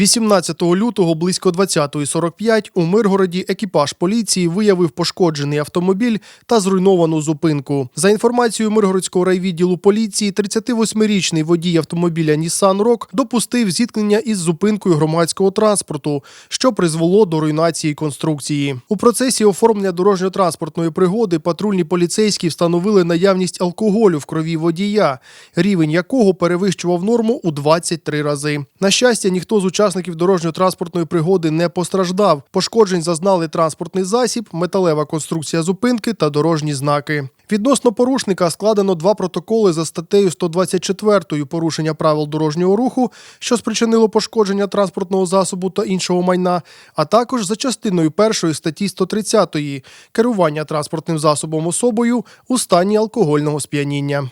18 лютого близько 20.45 у Миргороді екіпаж поліції виявив пошкоджений автомобіль та зруйновану зупинку. За інформацією Миргородського райвідділу поліції, 38-річний водій автомобіля Nissan Rogue допустив зіткнення із зупинкою громадського транспорту, що призвело до руйнації конструкції. У процесі оформлення дорожньо-транспортної пригоди патрульні поліцейські встановили наявність алкоголю в крові водія, рівень якого перевищував норму у 23 рази. На щастя, ніхто з учасників дорожньо-транспортної пригоди не постраждав. Пошкоджень зазнали транспортний засіб, металева конструкція зупинки та дорожні знаки. Відносно порушника складено два протоколи за статтею 124 порушення правил дорожнього руху, що спричинило пошкодження транспортного засобу та іншого майна, а також за частиною першої статті 130 керування транспортним засобом особою у стані алкогольного сп'яніння.